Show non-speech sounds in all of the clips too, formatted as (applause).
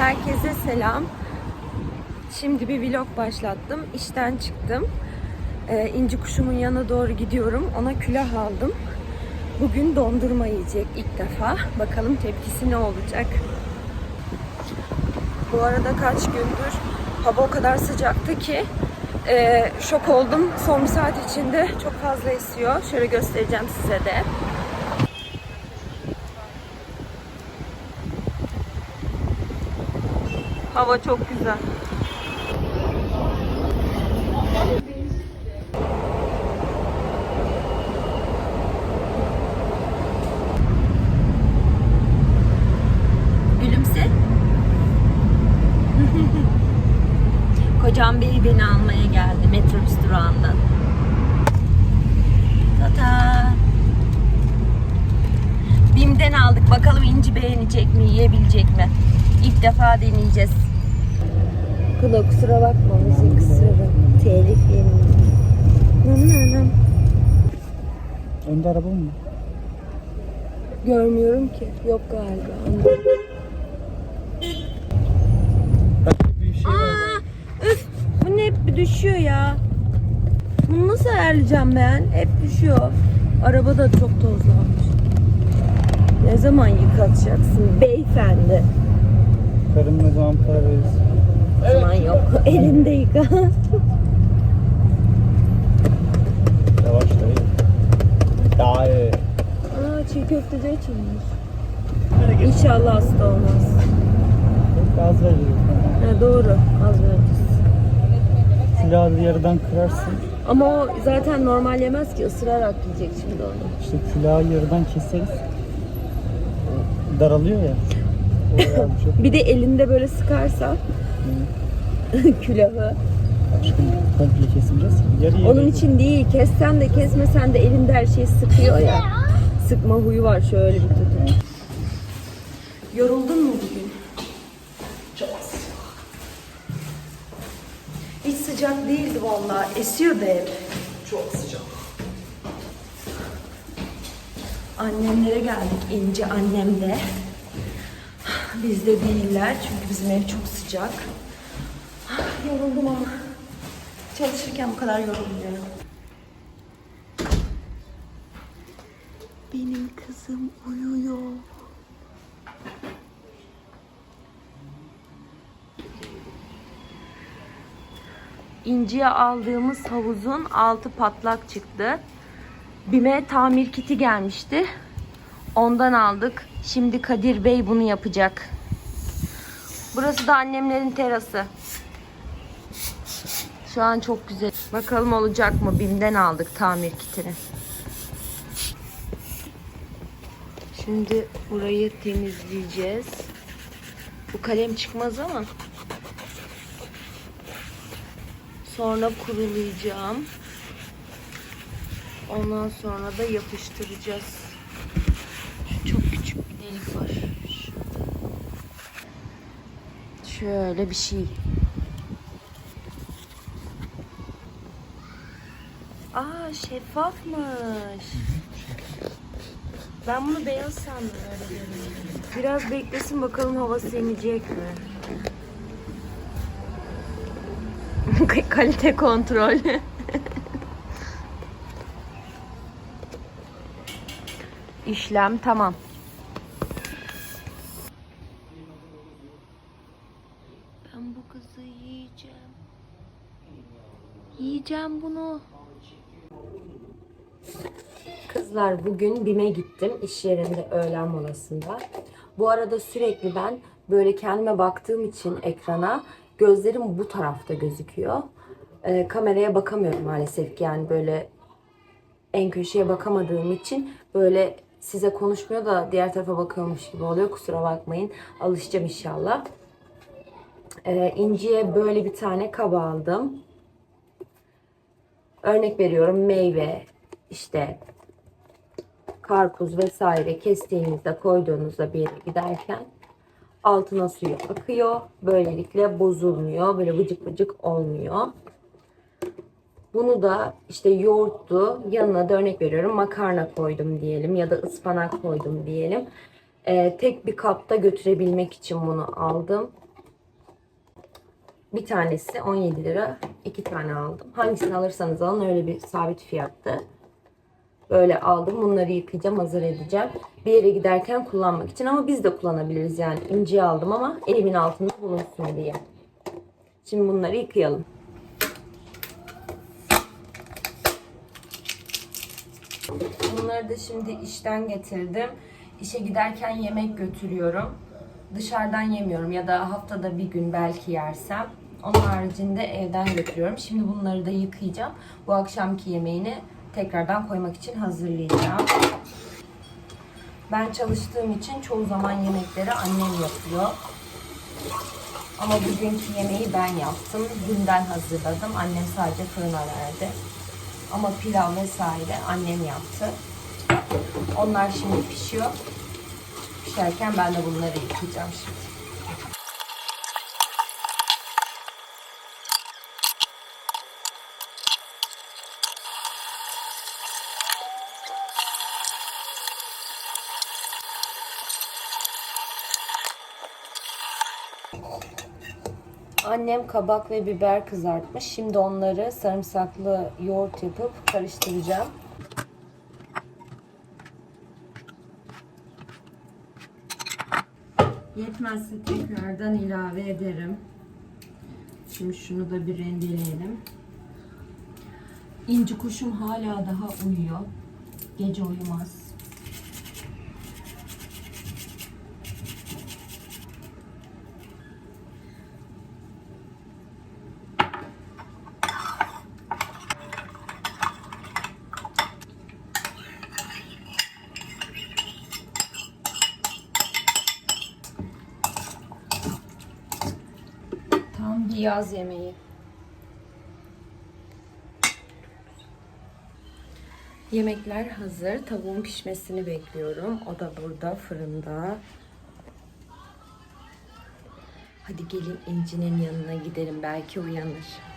Herkese selam. Şimdi bir vlog başlattım. İşten çıktım. Ee, İnci kuşumun yanına doğru gidiyorum. Ona külah aldım. Bugün dondurma yiyecek ilk defa. Bakalım tepkisi ne olacak. Bu arada kaç gündür hava o kadar sıcaktı ki e, şok oldum. Son bir saat içinde çok fazla esiyor. Şöyle göstereceğim size de. Hava çok güzel. Gülümse. (laughs) Kocam Bey beni almaya geldi metrobüs durağından. Tata. Bim'den aldık. Bakalım İnci beğenecek mi, yiyebilecek mi? İlk defa deneyeceğiz. Kula kusura bakma müzik kısırı. Telif yemin. Önde araba mı? Görmüyorum ki. Yok galiba. Bak bir şey var. Aa, üf, bu ne hep düşüyor ya. Bunu nasıl ayarlayacağım ben? Hep düşüyor. Araba da çok tozlanmış. Ne zaman yıkatacaksın beyefendi? Karım ne zaman para verirsin? O zaman yok. (laughs) Elinde yıka. Yavaş dayı. Daha iyi. Aa çiğ köfteci açılmış. İnşallah hasta olmaz. Gaz veriyor. Ha, doğru. Az vereceğiz. Külahı yarıdan kırarsın. Ama o zaten normal yemez ki ısırarak yiyecek şimdi onu. İşte külahı yarıdan keseriz. Daralıyor ya. (laughs) Çok Bir de elinde böyle sıkarsa (laughs) külahı. aşkım komple kesineceğiz. Yarı yarı. Onun için değil. Kessen de kesmesen de elinde her şey sıkıyor ya. Sıkma huyu var şöyle bir tutun. Yoruldun mu bugün? Çok Hiç sıcak değildi vallahi. Esiyordu ev. çok sıcak. Annemlere geldik. İnce annemle. Bizde değiller çünkü bizim ev çok sıcak. Yoruldum ama. Çalışırken bu kadar yorulmuyorum. Benim kızım uyuyor. İnciye aldığımız havuzun altı patlak çıktı. Bime tamir kiti gelmişti. Ondan aldık. Şimdi Kadir Bey bunu yapacak. Burası da annemlerin terası. Şu an çok güzel. Bakalım olacak mı? Bim'den aldık tamir kitini. Şimdi burayı temizleyeceğiz. Bu kalem çıkmaz ama. Sonra kurulayacağım. Ondan sonra da yapıştıracağız. Şu çok küçük bir delik var. Şurada. Şöyle bir şey. Şeffafmış. Ben bunu beyaz sandım. Biraz beklesin bakalım havası emecek mi? (laughs) Kalite kontrol. (laughs) İşlem tamam. Ben bu kızı yiyeceğim. Yiyeceğim bunu. Kızlar bugün BİM'e gittim iş yerinde öğlen molasında. Bu arada sürekli ben böyle kendime baktığım için ekrana gözlerim bu tarafta gözüküyor. Ee, kameraya bakamıyorum maalesef ki yani böyle en köşeye bakamadığım için böyle size konuşmuyor da diğer tarafa bakıyormuş gibi oluyor. Kusura bakmayın. Alışacağım inşallah. Ee, İnci'ye böyle bir tane kaba aldım. Örnek veriyorum meyve, işte karpuz vesaire kestiğinizde koyduğunuzda bir yere giderken altına suyu akıyor. Böylelikle bozulmuyor. Böyle vıcık vıcık olmuyor. Bunu da işte yoğurttu. Yanına da örnek veriyorum makarna koydum diyelim ya da ıspanak koydum diyelim. Ee, tek bir kapta götürebilmek için bunu aldım. Bir tanesi 17 lira. iki tane aldım. Hangisini alırsanız alın öyle bir sabit fiyattı. Böyle aldım. Bunları yıkayacağım, hazır edeceğim. Bir yere giderken kullanmak için ama biz de kullanabiliriz yani. İnciyi aldım ama elimin altında bulunsun diye. Şimdi bunları yıkayalım. Bunları da şimdi işten getirdim. İşe giderken yemek götürüyorum. Dışarıdan yemiyorum ya da haftada bir gün belki yersem. Onun haricinde evden götürüyorum. Şimdi bunları da yıkayacağım. Bu akşamki yemeğini tekrardan koymak için hazırlayacağım. Ben çalıştığım için çoğu zaman yemekleri annem yapıyor. Ama bugünkü yemeği ben yaptım. Dünden hazırladım. Annem sadece fırına verdi. Ama pilav vesaire annem yaptı. Onlar şimdi pişiyor. Pişerken ben de bunları yıkayacağım şimdi. Annem kabak ve biber kızartmış. Şimdi onları sarımsaklı yoğurt yapıp karıştıracağım. Yetmezse tekrardan ilave ederim. Şimdi şunu da bir rendeleyelim. İnci kuşum hala daha uyuyor. Gece uyumaz. Tam bir yaz yemeği. Yemekler hazır. Tavuğun pişmesini bekliyorum. O da burada fırında. Hadi gelin İnci'nin yanına gidelim. Belki uyanır.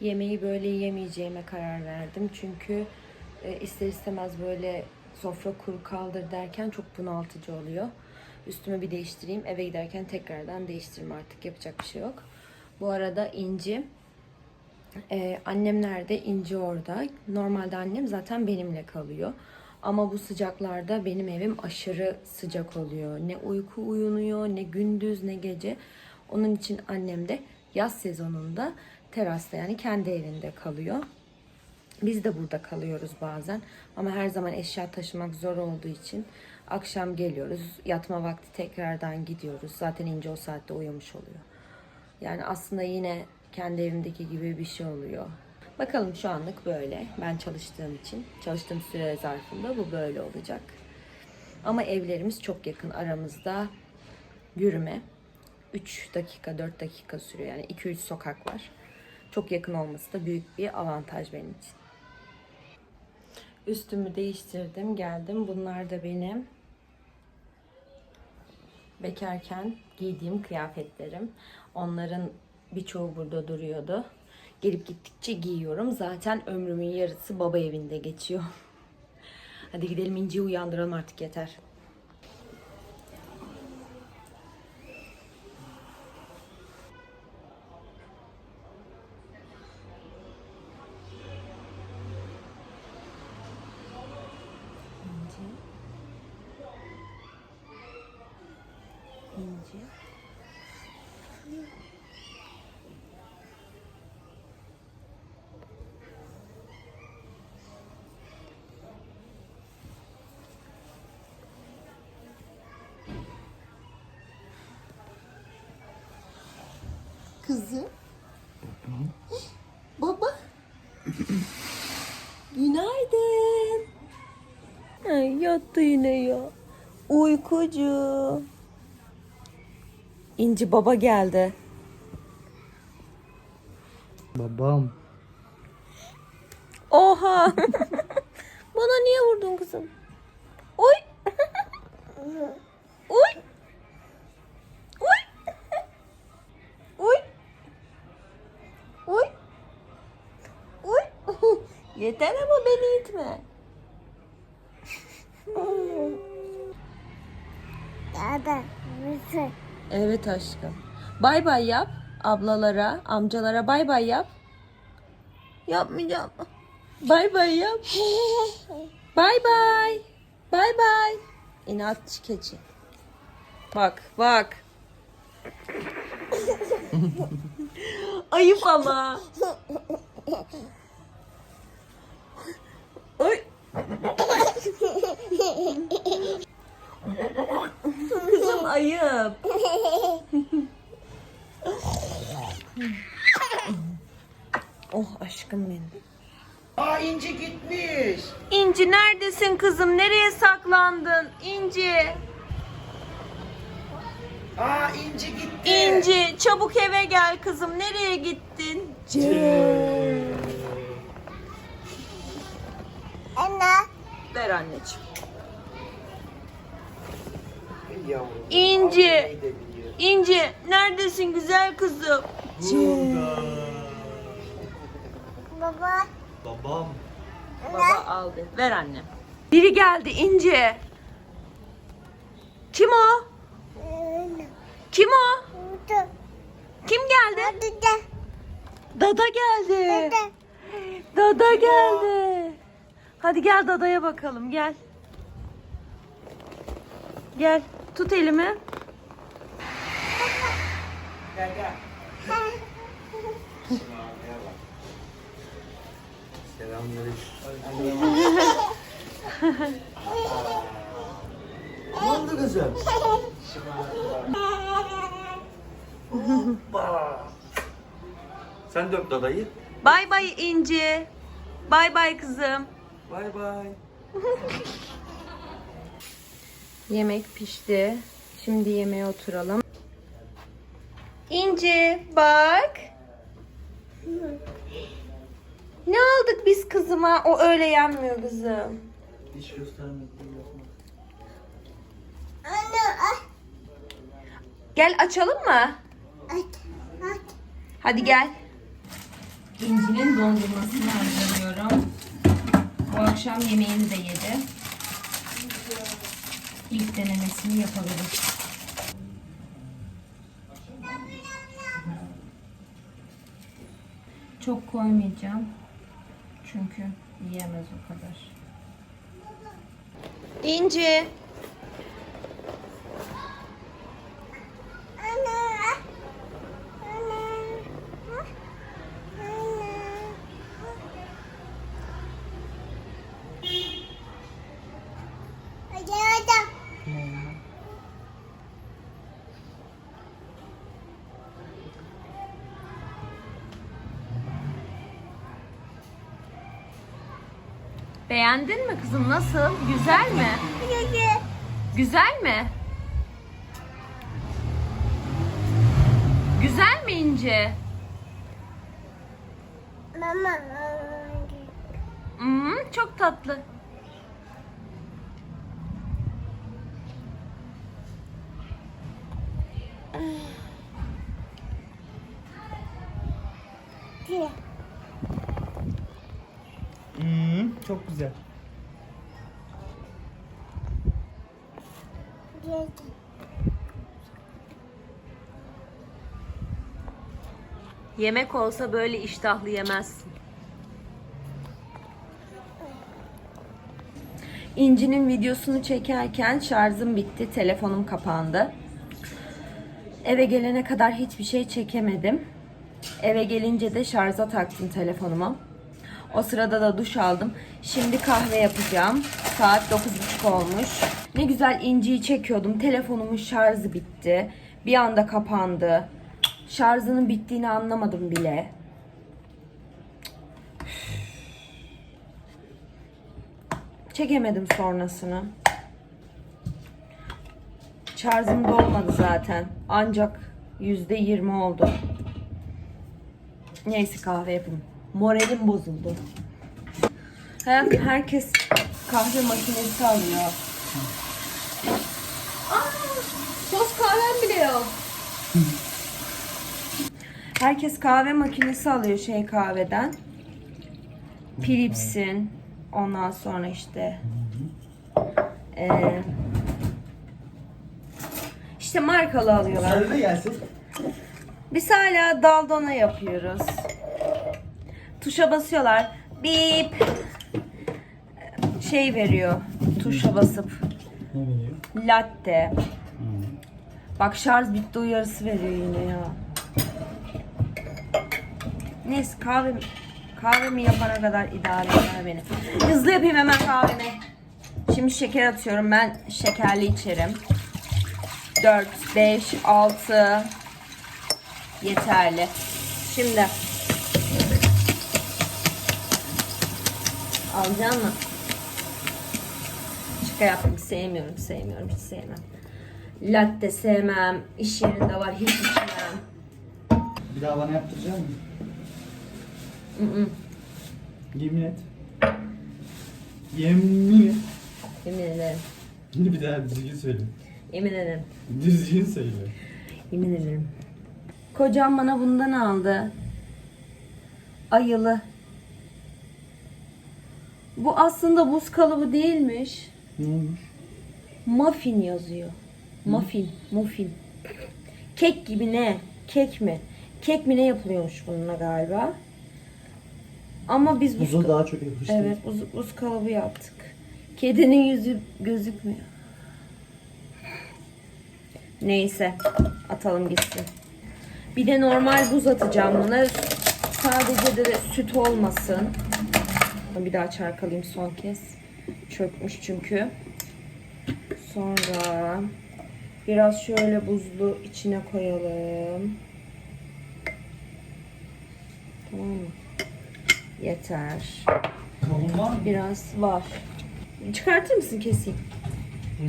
Yemeği böyle yemeyeceğime karar verdim. Çünkü e, ister istemez böyle sofra kuru kaldır derken çok bunaltıcı oluyor. Üstümü bir değiştireyim. Eve giderken tekrardan değiştiririm artık. Yapacak bir şey yok. Bu arada inci ee, annem nerede? İnci orada. Normalde annem zaten benimle kalıyor. Ama bu sıcaklarda benim evim aşırı sıcak oluyor. Ne uyku uyunuyor, ne gündüz, ne gece. Onun için annem de yaz sezonunda terasta yani kendi evinde kalıyor. Biz de burada kalıyoruz bazen. Ama her zaman eşya taşımak zor olduğu için akşam geliyoruz. Yatma vakti tekrardan gidiyoruz. Zaten ince o saatte uyumuş oluyor. Yani aslında yine kendi evimdeki gibi bir şey oluyor. Bakalım şu anlık böyle. Ben çalıştığım için, çalıştığım süre zarfında bu böyle olacak. Ama evlerimiz çok yakın aramızda. Yürüme 3 dakika, 4 dakika sürüyor. Yani 2-3 sokak var. Çok yakın olması da büyük bir avantaj benim için. Üstümü değiştirdim, geldim. Bunlar da benim bekarken giydiğim kıyafetlerim. Onların birçoğu burada duruyordu. Gelip gittikçe giyiyorum. Zaten ömrümün yarısı baba evinde geçiyor. (laughs) Hadi gidelim İnci'yi uyandıralım artık yeter. bakayım. Kızım. Baba. Günaydın. Ay yattı yine ya. Uykucu. İnci baba geldi. Babam. Oha. (laughs) Bana niye vurdun kızım? Oy. (laughs) (laughs) Oy. Oy. Oy. Oy. Oy. Yeter ama beni itme. Evet aşkım. Bay bay yap. Ablalara, amcalara bay bay yap. Yapmayacağım. Bay bay yap. (laughs) Bay bay. Bay bay. İnatçı keçi. Bak bak. (laughs) Ayıp ama. (laughs) Oy. Kızım ayıp. oh aşkım benim. Aa İnci gitmiş. İnci neredesin kızım? Nereye saklandın? İnci. Aa İnci gitti. İnci çabuk eve gel kızım. Nereye gittin? Anne. Ver anneciğim. Yavrum. İnci. İnci neredesin güzel kızım? Babam. Baba aldı. Ver annem. Biri geldi İnci. Kim o? Kim o? Kim geldi? Dada geldi. Dada geldi. Hadi gel dadaya bakalım gel. Gel tut elimi. Gel gel. Selamünaleyküm. ne oldu kızım? Sen dök dadayı. Bay bay İnci. Bay bay kızım. Bay bay. (laughs) Yemek pişti. Şimdi yemeğe oturalım. İnci bak. Ne aldık biz kızıma? O öyle yenmiyor kızım. Hiç. Gel açalım mı? Hadi gel. İnci'nin dondurmasını hazırlıyorum. Bu akşam yemeğini de yedi. İlk denemesini yapabilir. Çok koymayacağım. Çünkü yiyemez o kadar. İnci. Beğendin mi kızım? Nasıl? Güzel mi? Güzel mi? Güzel mi İnci? Hmm, çok tatlı. Hmm, çok güzel. Yemek olsa böyle iştahlı yemezsin. İnci'nin videosunu çekerken şarjım bitti. Telefonum kapandı. Eve gelene kadar hiçbir şey çekemedim. Eve gelince de şarja taktım telefonumu. O sırada da duş aldım. Şimdi kahve yapacağım. Saat 9.30 olmuş. Ne güzel inciyi çekiyordum. Telefonumun şarjı bitti. Bir anda kapandı. Şarjının bittiğini anlamadım bile. Çekemedim sonrasını. Şarjım dolmadı zaten. Ancak yüzde yirmi oldu. Neyse kahve yapayım. Moralim bozuldu. Hayat herkes kahve makinesi alıyor. Aa, toz kahvem bile yok. Herkes kahve makinesi alıyor şey kahveden. Philips'in. Ondan sonra işte eee işte markalı alıyorlar. Gelsin. Biz hala daldona yapıyoruz. Tuşa basıyorlar. Bip. Şey veriyor. Tuşa basıp. Ne veriyor? Latte. Bak şarj bitti uyarısı veriyor yine ya. Neyse kahve kahvemi yapana kadar idare eder beni. Hızlı yapayım hemen kahvemi. Şimdi şeker atıyorum. Ben şekerli içerim. 4, 5, 6 yeterli. Şimdi alacağım mı? Şaka yaptım. Sevmiyorum, sevmiyorum. Hiç sevmem. Latte sevmem. İş yerinde var. Hiç içmem. Bir daha bana yaptıracak mısın? Mm-mm. Yemin et. Yemin et. Yemin ederim. Bir daha düzgün söyle. Yemin ederim. Düzgün söyle. Yemin ederim. Kocam bana bundan aldı. Ayılı. Bu aslında buz kalıbı değilmiş. Neymiş? Muffin yazıyor. Muffin, muffin. Kek gibi ne? Kek mi? Kek mi ne yapılıyormuş bununla galiba? Ama biz buz, Buza daha çok yapıştı. evet buz, buz kalıbı yaptık. Kedinin yüzü gözükmüyor. Neyse atalım gitsin. Bir de normal buz atacağım buna. Sadece de süt olmasın. Bir daha çarkalayayım son kez. Çökmüş çünkü. Sonra biraz şöyle buzlu içine koyalım. Tamam mı? Yeter. Kavun var mı? Biraz var. Çıkartır mısın keseyim?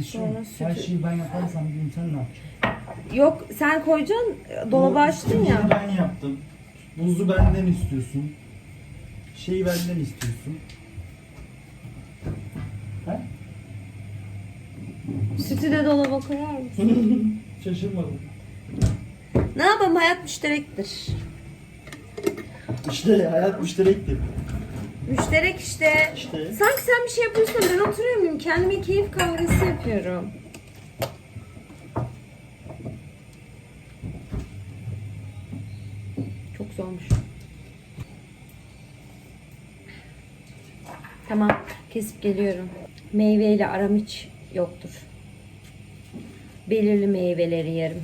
Sonra Her sütü- şeyi ben yaparsam bugün sen ne yapacaksın? Yok sen koyacaksın. Dolabı açtın ya. Ben yaptım. Buzu benden istiyorsun. Şeyi benden istiyorsun. Sütü de dolaba koyar mısın? (laughs) Şaşırmadım. ne yapalım hayat müşterektir. İşte hayat müşterekti. Müşterek işte. İşte. Sanki sen bir şey yapıyorsun ben oturuyor muyum? Kendime keyif kahvesi yapıyorum. Çok zormuş. Tamam kesip geliyorum. Meyveyle aram hiç yoktur. Belirli meyveleri yerim.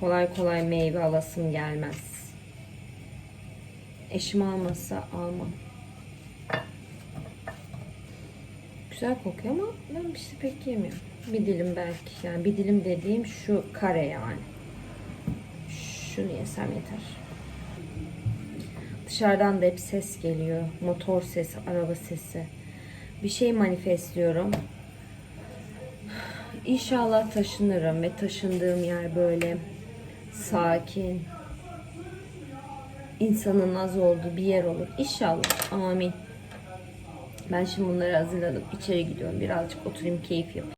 Kolay kolay meyve alasım gelmez. Eşim almasa almam. Güzel kokuyor ama ben bir şey pek yemiyorum. Bir dilim belki. Yani bir dilim dediğim şu kare yani. Şunu yesem yeter. Dışarıdan da hep ses geliyor. Motor sesi, araba sesi. Bir şey manifestliyorum. İnşallah taşınırım ve taşındığım yer böyle sakin, insanın az olduğu bir yer olur. İnşallah. Amin. Ben şimdi bunları hazırladım. İçeri gidiyorum. Birazcık oturayım, keyif yapayım.